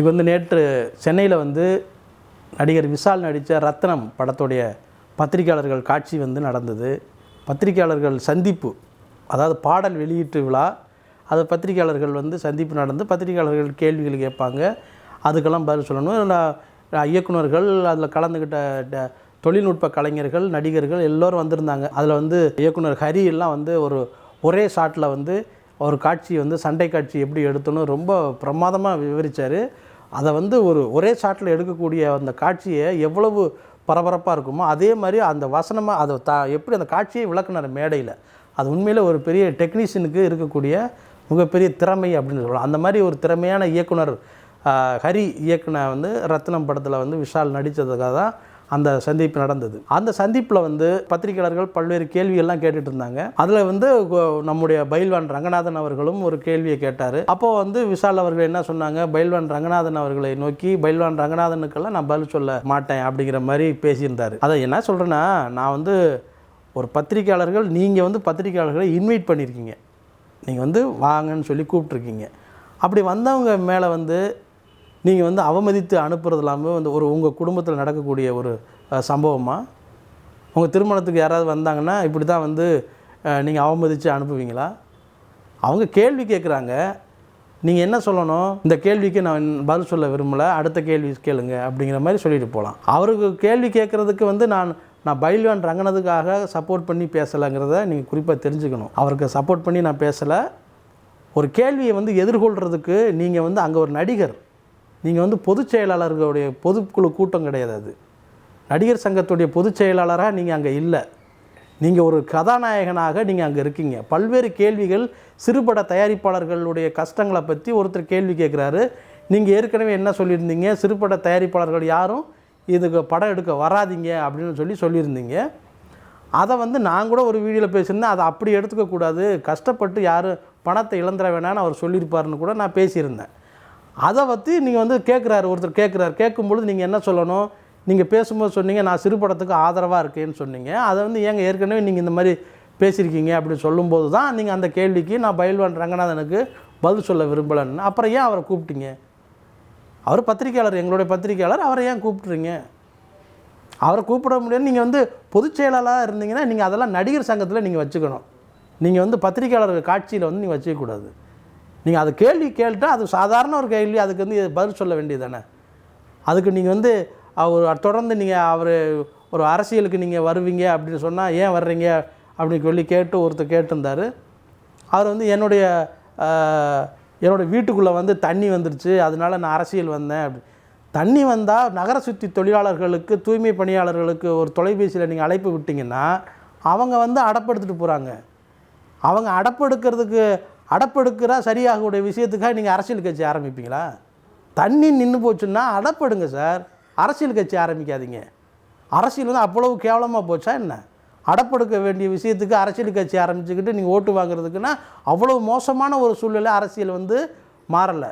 எனக்கு வந்து நேற்று சென்னையில் வந்து நடிகர் விஷால் நடித்த ரத்னம் படத்துடைய பத்திரிக்கையாளர்கள் காட்சி வந்து நடந்தது. பத்திரிக்கையாளர்கள் சந்திப்பு அதாவது பாடல் வெளியீட்டு விழா அது பத்திரிக்கையாளர்கள் வந்து சந்திப்பு நடந்து பத்திரிக்கையாளர்கள் கேள்விகள் கேட்பாங்க. அதுக்கெல்லாம் பதில் சொல்லணும். நான் இயக்குனர்கள் அதில் கலந்துக்கிட்ட ட- தொழில்நுட்ப கலைஞர்கள் நடிகர்கள் எல்லோரும் வந்திருந்தாங்க. அதில் வந்து இயக்குனர் ஹரி எல்லாம் வந்து ஒரு ஒரே ஷாட்டில் வந்து ஒரு காட்சி வந்து சண்டை காட்சி எப்படி எடுத்தணும் ரொம்ப பிரமாதமாக விவரித்தார் அதை வந்து ஒரு ஒரே ஷாட்டில் எடுக்கக்கூடிய அந்த காட்சியை எவ்வளவு பரபரப்பாக இருக்குமோ அதே மாதிரி அந்த வசனமாக அதை தா எப்படி அந்த காட்சியை விளக்குனார் மேடையில். அது உண்மையில் ஒரு பெரிய டெக்னீஷியனுக்கு இருக்கக்கூடிய மிகப்பெரிய திறமை அப்படின்னு சொல்லலாம். அந்த மாதிரி ஒரு திறமையான இயக்குனர் ஹரி இயக்குனர் வந்து ரத்னம் படத்தில் வந்து விஷால் நடித்ததுக்காக தான் அந்த சந்திப்பு நடந்தது. அந்த சந்திப்பில் வந்து பத்திரிகையாளர்கள் பல்வேறு கேள்விகள்லாம் கேட்டுட்டு இருந்தாங்க அதில் வந்து நம்முடைய பைல்வான் ரங்கநாதன் அவர்களும் ஒரு கேள்வியை கேட்டார். அப்போது வந்து விஷால் அவர்கள் என்ன சொன்னாங்க? பைல்வான் ரங்கநாதன் அவர்களை நோக்கி பைல்வான் ரங்கநாதனுக்கெல்லாம் நான் பதில் சொல்ல மாட்டேன் அப்படிங்கிற மாதிரி பேசியிருந்தார். அதை என்ன சொல்கிறேன்னா நான் வந்து ஒரு பத்திரிக்கையாளர்கள் நீங்கள் வந்து பத்திரிக்கையாளர்களை இன்வைட் பண்ணியிருக்கீங்க நீங்கள் வந்து வாங்கன்னு சொல்லி கூப்பிட்ருக்கீங்க. அப்படி வந்தவங்க மேலே வந்து நீங்கள் வந்து அவமதித்து அனுப்புறது இல்லாமல் வந்து ஒரு உங்கள் குடும்பத்தில் நடக்கக்கூடிய ஒரு சம்பவமாக உங்கள் திருமணத்துக்கு யாராவது வந்தாங்கன்னா இப்படி தான் வந்து நீங்கள் அவமதித்து அனுப்புவீங்களா? அவங்க கேள்வி கேட்குறாங்க நீங்கள் என்ன சொல்லணும்? இந்த கேள்விக்கு நான் பதில் சொல்ல விரும்பலை அடுத்த கேள்வி கேளுங்க அப்படிங்கிற மாதிரி சொல்லிட்டு போகலாம் அவருக்கு கேள்வி கேட்குறதுக்கு வந்து நான் நான் பைல்வான் ரங்கனதுக்காக சப்போர்ட் பண்ணி பேசலைங்கிறத நீங்கள் குறிப்பாக தெரிஞ்சுக்கணும். அவருக்கு சப்போர்ட் பண்ணி நான் பேசலை. ஒரு கேள்வியை வந்து எதிர்கொள்கிறதுக்கு நீங்கள் வந்து அங்கே ஒரு நடிகர் நீங்கள் வந்து பொதுச் செயலாளர்களுடைய பொதுக்குழு கூட்டம் கிடையாது அது. நடிகர் சங்கத்துடைய பொதுச் செயலாளராக நீங்கள் அங்கே இல்லை. நீங்கள் ஒரு கதாநாயகனாக நீங்கள் அங்கே இருக்கீங்க. பல்வேறு கேள்விகள் சிறுபட தயாரிப்பாளர்களுடைய கஷ்டங்களை பற்றி ஒருத்தர் கேள்வி கேட்குறாரு நீங்கள் ஏற்கனவே என்ன சொல்லியிருந்தீங்க? சிறுபட தயாரிப்பாளர்கள் யாரும் இதுக்கு படம் எடுக்க வராதீங்க அப்படின்னு சொல்லி சொல்லியிருந்தீங்க. அதை வந்து நான் கூட ஒரு வீடியோவில் பேசியிருந்தேன். அதை அப்படி எடுத்துக்கக்கூடாது கஷ்டப்பட்டு யாரும் பணத்தை இழந்துட வேணாம்னு அவர் சொல்லியிருப்பாருன்னு கூட நான் பேசியிருந்தேன். அதை பற்றி நீங்கள் வந்து கேட்குறாரு ஒருத்தர் கேட்குறாரு கேட்கும்பொழுது நீங்கள் என்ன சொல்லணும்? நீங்கள் பேசும்போது சொன்னீங்க நான் சிறுபடத்துக்கு ஆதரவாக இருக்கேன்னு சொன்னீங்க. அதை வந்து ஏங்க ஏற்கனவே நீங்கள் இந்த மாதிரி பேசியிருக்கீங்க அப்படின்னு சொல்லும்போது தான் நீங்கள் அந்த கேள்விக்கு நான் பயில்வான் ரங்கநாதனுக்கு பதில் சொல்ல விரும்பலைன்னு. அப்புறம் ஏன் அவரை கூப்பிட்டீங்க? அவர் பத்திரிக்கையாளர் எங்களுடைய பத்திரிக்கையாளர் அவரை ஏன் கூப்பிட்றீங்க அவரை கூப்பிட முடியாது நீங்கள் வந்து பொதுச் செயலாளராக இருந்தீங்கன்னா நீங்கள் அதெல்லாம் நடிகர் சங்கத்தில் நீங்கள் வச்சுக்கணும். நீங்கள் வந்து பத்திரிகையாளர் காட்சியில் வந்து நீங்கள் வச்சுக்கக்கூடாது. நீங்கள் அது கேள்வி கேட்டால் அது சாதாரண ஒரு கேள்வி அதுக்கு வந்து பதில் சொல்ல வேண்டியது தானே அதுக்கு நீங்கள் வந்து அவர் தொடர்ந்து நீங்கள் அவர் ஒரு அரசியலுக்கு நீங்கள் வருவீங்க அப்படின்னு சொன்னால் ஏன் வர்றீங்க? அப்படின்னு சொல்லி கேட்டு ஒருத்தர் கேட்டிருந்தார். அவர் வந்து என்னுடைய என்னோடய என்னோட வீட்டுக்குள்ளே வந்து தண்ணி வந்துருச்சு அதனால நான் அரசியல் வந்தேன் அப்படி. தண்ணி வந்தால் நகர சுற்றி தொழிலாளர்களுக்கு தூய்மை பணியாளர்களுக்கு ஒரு தொலைபேசியில் நீங்கள் அழைப்பு விட்டிங்கன்னா அவங்க வந்து அடப்படுத்திட்டு போகிறாங்க அவங்க அடப்பெடுக்கிறதுக்கு அடப்பெடுக்கிற சரியாகக்கூடிய விஷயத்துக்காக நீங்கள் அரசியல் கட்சி ஆரம்பிப்பீங்களா? தண்ணி நின்று போச்சுன்னா அடப்படுங்க சார். அரசியல் கட்சி ஆரம்பிக்காதீங்க. அரசியல் வந்து அவ்வளவு கேவலமாக போச்சா என்ன? அடப்படுக்க வேண்டிய விஷயத்துக்கு அரசியல் கட்சி ஆரம்பிச்சுக்கிட்டு நீங்கள் ஓட்டு வாங்குறதுக்குன்னா அவ்வளோ மோசமான ஒரு சூழ்நிலை அரசியல் வந்து மாறலை.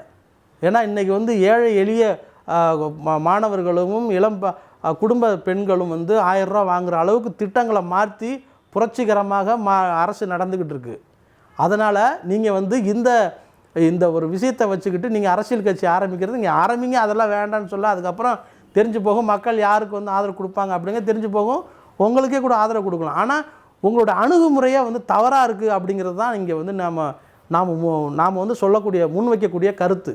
ஏன்னா இன்றைக்கி வந்து ஏழை எளிய மாணவர்களும் இளம் குடும்ப பெண்களும் வந்து ஆயிரம் ரூபா வாங்குகிற அளவுக்கு திட்டங்களை மாற்றி புரட்சிகரமாக மா அரசு நடந்துக்கிட்டு இருக்குது அதனால் நீங்கள் வந்து இந்த இந்த ஒரு விஷயத்தை வச்சுக்கிட்டு நீங்கள் அரசியல் கட்சி ஆரம்பிக்கிறது நீங்கள் ஆரம்பிங்க அதெல்லாம் வேண்டாம்னு சொல்ல அதுக்கப்புறம் தெரிஞ்சு போகும் மக்கள் யாருக்கு வந்து ஆதரவு கொடுப்பாங்க அப்படிங்க தெரிஞ்சு போகும் உங்களுக்கே கூட ஆதரவு கொடுக்கலாம். ஆனால் உங்களோட அணுகுமுறையே வந்து தவறாக இருக்குது அப்படிங்கிறது தான் இங்கே வந்து நாம் நாம் நாம் வந்து சொல்லக்கூடிய முன்வைக்கக்கூடிய கருத்து.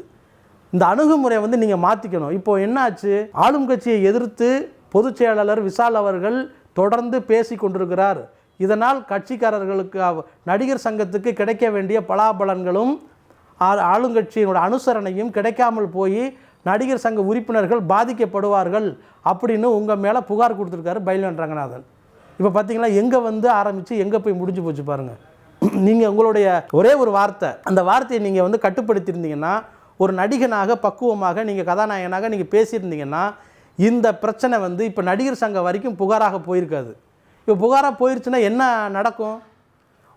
இந்த அணுகுமுறையை வந்து நீங்கள் மாற்றிக்கணும் இப்போ என்னாச்சு? ஆளும் கட்சியை எதிர்த்து பொதுச் செயலாளர் விஷால் அவர்கள் தொடர்ந்து பேசி கொண்டிருக்கிறார். இதனால் கட்சிக்காரர்களுக்கு நடிகர் சங்கத்துக்கு கிடைக்க வேண்டிய பலாபலன்களும் ஆளுங்கட்சியினோட அனுசரணையும் கிடைக்காமல் போய் நடிகர் சங்க உறுப்பினர்கள் பாதிக்கப்படுவார்கள் அப்படின்னு உங்கள் மேலே புகார் கொடுத்துருக்காரு பைல்வான் ரங்கநாதன். இப்போ பார்த்தீங்களா எங்கே வந்து ஆரம்பித்து எங்கே போய் முடிஞ்சு போச்சு பாருங்கள் நீங்கள் உங்களுடைய ஒரே ஒரு வார்த்தை அந்த வார்த்தையை நீங்கள் வந்து கட்டுப்படுத்தியிருந்தீங்கன்னா ஒரு நடிகனாக பக்குவமாக நீங்கள் கதாநாயகனாக நீங்கள் பேசியிருந்தீங்கன்னா இந்த பிரச்சனை வந்து இப்போ நடிகர் சங்கம் வரைக்கும் புகாராக போயிருக்காது. இப்போ புகாராக போயிருச்சுன்னா என்ன நடக்கும்?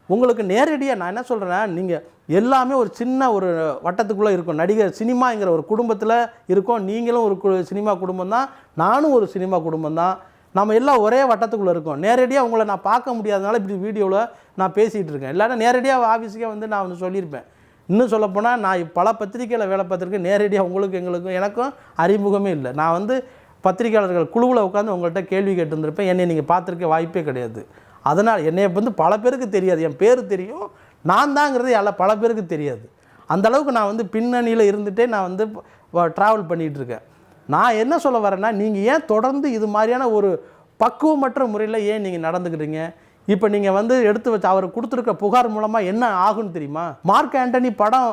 உங்களுக்கு நேரடியாக நான் என்ன சொல்கிறேன் நீங்கள் எல்லாமே ஒரு சின்ன ஒரு வட்டத்துக்குள்ளே இருக்கும். நடிகர் சினிமாங்கிற ஒரு குடும்பத்தில் இருக்கோம். நீங்களும் ஒரு கு- சினிமா குடும்பம் தான். நானும் ஒரு சினிமா குடும்பம் தான். நம்ம எல்லாம் ஒரே வட்டத்துக்குள்ளே இருக்கோம். நேரடியாக உங்களை நான் பார்க்க முடியாதனால இப்படி வீடியோவில் நான் பேசிகிட்டு இருக்கேன். இல்லைன்னா நேரடியாக ஆஃபீஸுக்கே வந்து நான் வந்து சொல்லியிருப்பேன். இன்னும் சொல்லப்போனால் நான் பல பத்திரிக்கையில் வேலை பார்த்துருக்கேன். நேரடியாக உங்களுக்கு எங்களுக்கும் எனக்கும் அறிமுகமே இல்லை. நான் வந்து பத்திரிக்கையாளர்கள் குழுவில் உட்காந்து உங்கள்கிட்ட கேள்வி கேட்டிருந்திருப்பேன். என்னை நீங்கள் பார்த்துருக்க வாய்ப்பே கிடையாது. அதனால் என்னை வந்து பல பேருக்கு தெரியாது. என் பேர் தெரியும். நான் தாங்கிறது எல்லாம் பல பேருக்கு தெரியாது. அந்தளவுக்கு நான் வந்து பின்னணியில் இருந்துகிட்டே நான் வந்து ட்ராவல் பண்ணிகிட்ருக்கேன் நான் என்ன சொல்ல வரேன்னா நீங்கள் ஏன் தொடர்ந்து இது மாதிரியான ஒரு பக்குவமற்ற முறையில் ஏன் நீங்கள் நடந்துக்கிறீங்க இப்போ நீங்கள் வந்து எடுத்து வச்சு அவர் கொடுத்துருக்க புகார் மூலமாக என்ன ஆகும்னு தெரியுமா? மார்க் ஆண்டனி படம்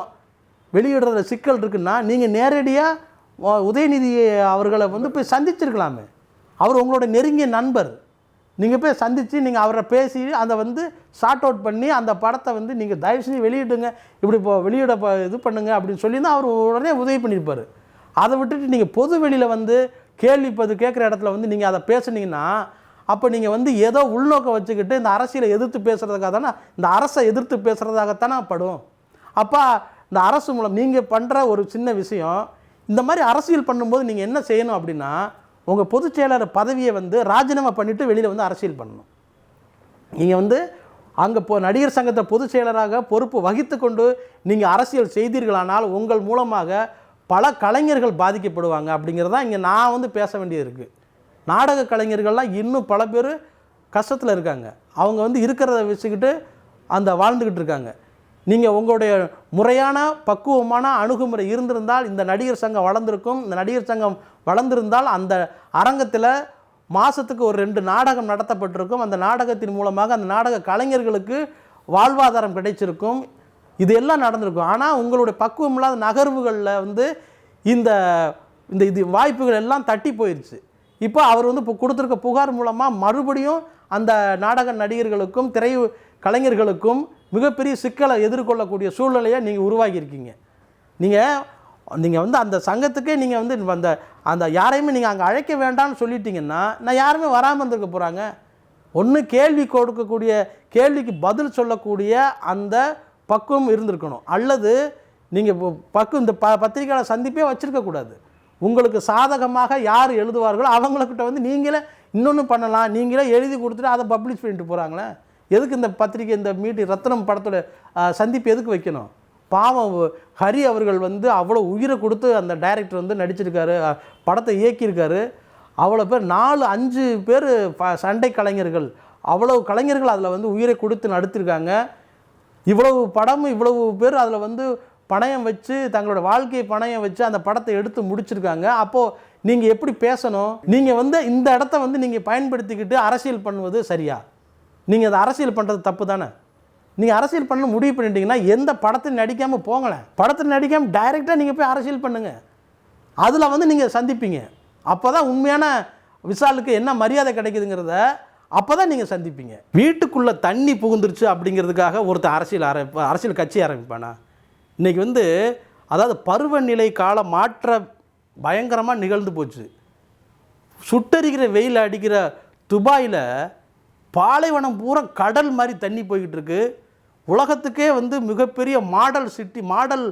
வெளியிடுறதுல சிக்கல் இருக்குன்னா நீங்கள் நேரடியாக உதயநிதி அவர்களை வந்து போய் சந்திச்சிருக்கலாமே. அவர் உங்களோட நெருங்கிய நண்பர். நீங்கள் போய் சந்தித்து நீங்கள் அவரை பேசி அதை வந்து ஷார்ட் அவுட் பண்ணி அந்த படத்தை வந்து நீங்கள் தயவு செஞ்சு வெளியிடுங்க. இப்படி இப்போ வெளியிட ப- இது பண்ணுங்க அப்படின்னு சொல்லி தான் அவர் உடனே உதவி பண்ணியிருப்பார். அதை விட்டுட்டு நீங்கள் பொது வெளியில் வந்து கேள்வி இப்போ அது கேட்குற இடத்துல வந்து நீங்கள் அதை பேசுனீங்கன்னா அப்போ நீங்கள் வந்து ஏதோ உள்நோக்கம் வச்சுக்கிட்டு இந்த அரசியலை எதிர்த்து பேசுகிறதுக்காக தானே இந்த அரசை எதிர்த்து பேசுகிறதாகத்தானே படும். அப்போ இந்த அரசு மூலம் நீங்கள் பண்ணுற ஒரு சின்ன விஷயம் இந்த மாதிரி அரசியல் பண்ணும்போது நீங்கள் என்ன செய்யணும் அப்படின்னா உங்கள் பொதுச் செயலர் பதவியை வந்து ராஜினாமா பண்ணிவிட்டு வெளியில் வந்து அரசியல் பண்ணணும். நீங்கள் வந்து அங்கே இப்போ நடிகர் சங்கத்தை பொதுச் செயலராக பொறுப்பு வகித்து கொண்டு நீங்கள் அரசியல் செய்தீர்களானால் உங்கள் மூலமாக பல கலைஞர்கள் பாதிக்கப்படுவாங்க அப்படிங்கிறதா இங்கே நான் வந்து பேச வேண்டியது இருக்குது நாடக கலைஞர்கள்லாம் இன்னும் பல பேர் கஷ்டத்தில் இருக்காங்க. அவங்க வந்து இருக்கிறத வச்சுக்கிட்டு அந்த வாழ்ந்துக்கிட்டு இருக்காங்க. நீங்கள் உங்களுடைய முறையான பக்குவமான அணுகுமுறை இருந்திருந்தால் இந்த நடிகர் சங்கம் வளர்ந்திருக்கும். இந்த நடிகர் சங்கம் வளர்ந்திருந்தால் அந்த அரங்கத்தில் மாதத்துக்கு ஒரு ரெண்டு நாடகம் நடத்தப்பட்டிருக்கும். அந்த நாடகத்தின் மூலமாக அந்த நாடக கலைஞர்களுக்கு வாழ்வாதாரம் கிடைச்சிருக்கும். இது எல்லாம் நடந்திருக்கும். ஆனால் உங்களுடைய பக்குவம் இல்லாத நகர்வுகளில் வந்து இந்த இந்த இது வாய்ப்புகள் எல்லாம் தட்டி போயிடுச்சு இப்போ அவர் வந்து இப்போ கொடுத்துருக்க புகார் மூலமாக மறுபடியும் அந்த நாடக நடிகர்களுக்கும் திரை கலைஞர்களுக்கும் மிகப்பெரிய சிக்கலை எதிர்கொள்ளக்கூடிய சூழ்நிலையை நீங்கள் உருவாக்கியிருக்கீங்க. நீங்கள் நீங்கள் வந்து அந்த சங்கத்துக்கே நீங்கள் வந்து அந்த அந்த யாரையுமே நீங்கள் அங்கே அழைக்க வேண்டாம்னு சொல்லிட்டீங்கன்னா நான் யாருமே வராமல் இருந்திருக்க போகிறாங்க ஒன்று கேள்வி கொடுக்கக்கூடிய கேள்விக்கு பதில் சொல்லக்கூடிய அந்த பக்குவம் இருந்திருக்கணும். அல்லது நீங்கள் பக்கு இந்த ப பத்திரிகையாளர் சந்திப்பே வச்சுருக்கக்கூடாது உங்களுக்கு சாதகமாக யார் எழுதுவார்களோ அவங்கக்கிட்ட வந்து நீங்களே இன்னொன்று பண்ணலாம் நீங்களே எழுதி கொடுத்துட்டு அதை பப்ளிஷ் பண்ணிட்டு போகிறாங்களே எதுக்கு இந்த பத்திரிக்கை இந்த மீட்டிங் ரத்னம் படத்தோட சந்திப்பு எதுக்கு வைக்கணும்? பாவம் ஹரி அவர்கள் வந்து அவ்வளோ உயிரை கொடுத்து அந்த டைரக்டர் வந்து நடிச்சிருக்காரு படத்தை இயக்கியிருக்காரு. அவ்வளோ பேர் நாலு அஞ்சு பேர் ப- சண்டை கலைஞர்கள். அவ்வளவு கலைஞர்கள் அதில் வந்து உயிரை கொடுத்து நடத்திருக்காங்க. இவ்வளவு படமும் இவ்வளவு பேர் அதில் வந்து பணயம் வச்சு தங்களோட வாழ்க்கையை பணயம் வச்சு அந்த படத்தை எடுத்து முடிச்சிருக்காங்க. அப்போது நீங்கள் எப்படி பேசணும்? நீங்கள் வந்து இந்த இடத்த வந்து நீங்கள் பயன்படுத்திக்கிட்டு அரசியல் பண்ணுவது சரியா? நீங்கள் அதை அரசியல் பண்ணுறது தப்பு தானே? நீங்கள் அரசியல் பண்ண முடிவு பண்ணிட்டீங்கன்னா எந்த படத்தில் நடிக்காமல் போங்களேன். படத்தில் நடிக்காமல் டைரெக்டாக நீங்கள் போய் அரசியல் பண்ணுங்கள் அதில் வந்து நீங்கள் சந்திப்பீங்க. அப்போ தான் உண்மையான விசாலுக்கு என்ன மரியாதை கிடைக்குதுங்கிறத அப்போ தான் நீங்கள் சந்திப்பீங்க. வீட்டுக்குள்ளே தண்ணி புகுந்துருச்சு அப்படிங்கிறதுக்காக ஒருத்தர் அரசியல் ஆரம்பி அரசியல் கட்சி ஆரம்பிப்பானா? இன்றைக்கி வந்து அதாவது பருவநிலை கால மாற்ற பயங்கரமாக நிகழ்ந்து போச்சு. சுட்டரிக்கிற வெயில் அடிக்கிற துபாயில் பாலைவனம் பூரா கடல் மாதிரி தண்ணி போய்கிட்டு இருக்கு உலகத்துக்கே வந்து மிகப்பெரிய மாடல் சிட்டி மாடல்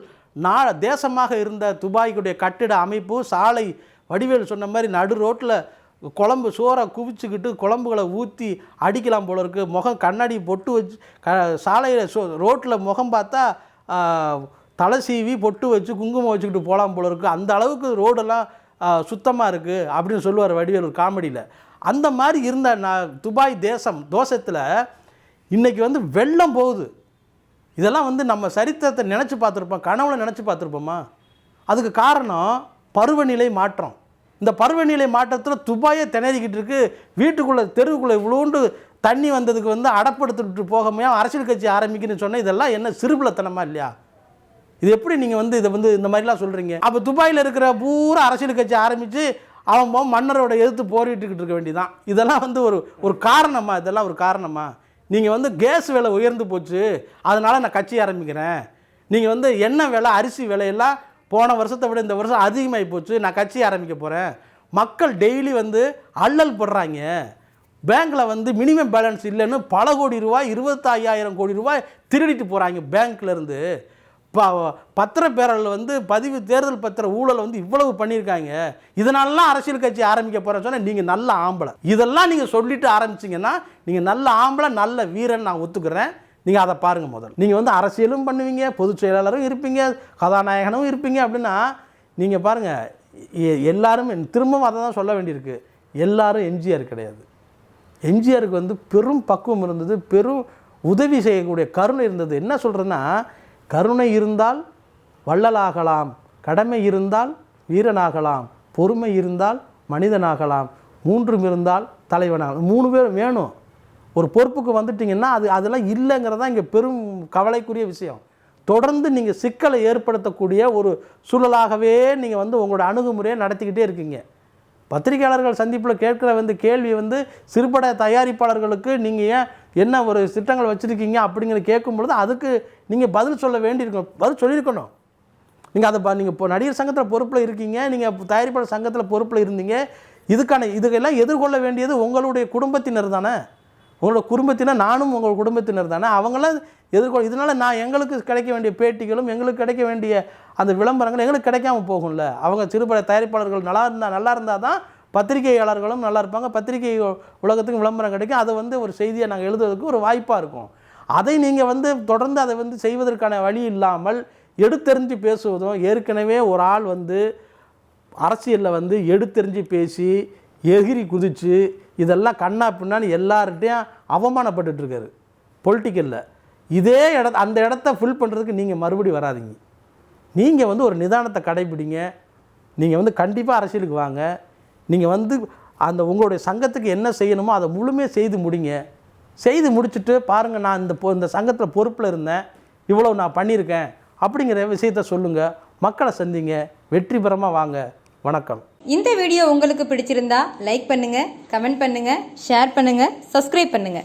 நா தேசமாக இருந்த துபாய்க்குடைய கட்டிட அமைப்பு சாலை வடிவேல் சொன்ன மாதிரி நடு ரோட்டில் குழம்பு சோறை குவிச்சுக்கிட்டு குழம்புகளை ஊற்றி அடிக்கலாம் போல இருக்குது முகம் கண்ணாடி பொட்டு வச்சு க சாலையில் சோ ரோட்டில் முகம் பார்த்தா தலை சீவி பொட்டு வச்சு குங்குமம் வச்சுக்கிட்டு போகலாம் போல இருக்குது அந்த அளவுக்கு ரோடெல்லாம் சுத்தமாக இருக்குது அப்படின்னு சொல்லுவார் வடிவேல் ஒரு காமெடியில். அந்த மாதிரி இருந்த நான் துபாய் தேசம் தோஷத்தில் இன்றைக்கி வந்து வெள்ளம் போகுது. இதெல்லாம் வந்து நம்ம சரித்திரத்தை நினச்சி பார்த்துருப்போம் கனவுல நினச்சி பார்த்துருப்போமா? அதுக்கு காரணம் பருவநிலை மாற்றம். இந்த பருவநிலை மாற்றத்தில் துபாயே திணறிக்கிட்டு இருக்கு. வீட்டுக்குள்ளே தெருவுக்குள்ளே இவ்வளோண்டு தண்ணி வந்ததுக்கு வந்து அடப்படுத்திட்டு போகாமையா அரசியல் கட்சி ஆரம்பிக்கணும்னு சொன்னால் இதெல்லாம் என்ன சிறுபிளத்தனமா இல்லையா? இது எப்படி நீங்கள் வந்து இதை வந்து இந்த மாதிரிலாம் சொல்கிறீங்க அப்போ துபாயில் இருக்கிற பூரா அரசியல் கட்சி ஆரம்பித்து அவன் போ- மன்னரோட எதிர்த்து போரிட்டுக்கிட்டு இருக்க வேண்டியதான் இதெல்லாம் வந்து ஒரு ஒரு காரணமா? இதெல்லாம் ஒரு காரணமா? நீங்கள் வந்து கேஸ் விலை உயர்ந்து போச்சு. அதனால் நான் கட்சி ஆரம்பிக்கிறேன். நீங்கள் வந்து எண்ணெய் விலை அரிசி விலையெல்லாம் போன வருஷத்தை விட இந்த வருஷம் அதிகமாகி போச்சு. நான் கட்சி ஆரம்பிக்க போகிறேன் மக்கள் டெய்லி வந்து அல்லல் படுறாங்க. பேங்க்கில் வந்து மினிமம் பேலன்ஸ் இல்லைன்னு பல கோடி ரூபாய் இருபத்தாயிரம் கோடி ரூபாய் திருடிட்டு போகிறாங்க பேங்க்லேருந்து ப பத்திரப்பேரலில் வந்து பதிவு தேர்தல் பத்திர ஊழல் வந்து இவ்வளவு பண்ணியிருக்காங்க. இதனாலலாம் அரசியல் கட்சி ஆரம்பிக்க போகிறேன்னு சொன்னால் நீங்கள் நல்ல ஆம்பளை. இதெல்லாம் நீங்கள் சொல்லிட்டு ஆரம்பிச்சிங்கன்னா நீங்கள் நல்ல ஆம்பளை நல்ல வீரன் நான் ஒத்துக்கிறேன். நீங்கள் அதை பாருங்கள் முதல் நீங்கள் வந்து அரசியலும் பண்ணுவீங்க பொதுச் செயலாளரும் இருப்பீங்க கதாநாயகனும் இருப்பீங்க அப்படின்னா நீங்கள் பாருங்கள் எல்லாரும் திரும்பவும் அதை தான் சொல்ல வேண்டியிருக்கு. எல்லாரும் எம்ஜிஆர் கிடையாது. எம்ஜிஆருக்கு வந்து பெரும் பக்குவம் இருந்தது பெரும் உதவி செய்யக்கூடிய கருணை இருந்தது. என்ன சொல்கிறேன்னா கருணை இருந்தால் வள்ளலாகலாம் கடமை இருந்தால் வீரனாகலாம் பொறுமை இருந்தால் மனிதனாகலாம் மூன்றும் இருந்தால் தலைவனாகலாம். மூணு பேர் வேணும். ஒரு பொறுப்புக்கு வந்துட்டிங்கன்னா அது அதெல்லாம் இல்லைங்கிறதா இங்கே பெரும் கவலைக்குரிய விஷயம். தொடர்ந்து நீங்கள் சிக்கலை ஏற்படுத்தக்கூடிய ஒரு சூழலாகவே நீங்கள் வந்து உங்களோட அணுகுமுறையை நடத்திக்கிட்டே இருக்கீங்க. பத்திரிகையாளர்கள் சந்திப்பில் கேட்குற வந்து கேள்வி வந்து சிறுபட தயாரிப்பாளர்களுக்கு நீங்கள் ஏன் என்ன ஒரு திட்டங்கள் வச்சுருக்கீங்க அப்படிங்கிற கேட்கும் பொழுது அதுக்கு நீங்கள் பதில் சொல்ல வேண்டியிருக்கணும். பதில் சொல்லியிருக்கணும். நீங்கள் அதை நீங்கள் இப்போ நடிகர் சங்கத்தில் பொறுப்பில் இருக்கீங்க நீங்கள் தயாரிப்பாளர் சங்கத்தில் பொறுப்பில் இருந்தீங்க. இதுக்கான இதுக்கெல்லாம் எதிர்கொள்ள வேண்டியது உங்களுடைய குடும்பத்தினர் தானே. உங்களோட குடும்பத்தினர் நானும் உங்கள் குடும்பத்தினர் தானே. அவங்களாம் எதிர்கொள்ள இதனால் நான் எங்களுக்கு கிடைக்க வேண்டிய பேட்டிகளும் எங்களுக்கு கிடைக்க வேண்டிய அந்த விளம்பரங்கள் எங்களுக்கு கிடைக்காம போகும்ல. அவங்க சிறுபட தயாரிப்பாளர்கள் நல்லா இருந்தால் நல்லா இருந்தால் தான் பத்திரிகையாளர்களும் நல்லா இருப்பாங்க. பத்திரிகை உலகத்துக்கும் விளம்பரம் கிடைக்கும். அதை வந்து ஒரு செய்தியை நாங்கள் எழுதுவதற்கு ஒரு வாய்ப்பாக இருக்கும். அதை நீங்கள் வந்து தொடர்ந்து அதை வந்து செய்வதற்கான வழி இல்லாமல் எடுத்தெறிஞ்சு பேசுவதும் ஏற்கனவே ஒரு ஆள் வந்து அரசியலில் வந்து எடுத்தெறிஞ்சு பேசி எகிரி குதித்து இதெல்லாம் கண்ணா பின்னான்னு எல்லார்கிட்டையும் அவமானப்பட்டுருக்காரு பொலிட்டிக்கலில். இதே இட அந்த இடத்த ஃபில் பண்ணுறதுக்கு நீங்கள் மறுபடி வராதீங்க. நீங்கள் வந்து ஒரு நிதானத்தை கடைபிடிங்க. நீங்கள் வந்து கண்டிப்பாக அரசியலுக்கு வாங்க. நீங்கள் வந்து அந்த உங்களுடைய சங்கத்துக்கு என்ன செய்யணுமோ அதை முழுமையாக செய்து முடிங்க. செய்து முடிச்சுட்டு பாருங்கள் நான் இந்த பொ- இந்த சங்கத்தில் பொறுப்பில் இருந்தேன். இவ்வளோ நான் பண்ணியிருக்கேன். அப்படிங்கிற விஷயத்த சொல்லுங்கள் மக்களை சந்திங்க. வெற்றிபெறமாக வாங்க. வணக்கம். இந்த வீடியோ உங்களுக்கு பிடிச்சிருந்தா லைக் பண்ணுங்கள் கமெண்ட் பண்ணுங்கள் ஷேர் பண்ணுங்கள் சப்ஸ்கிரைப் பண்ணுங்கள்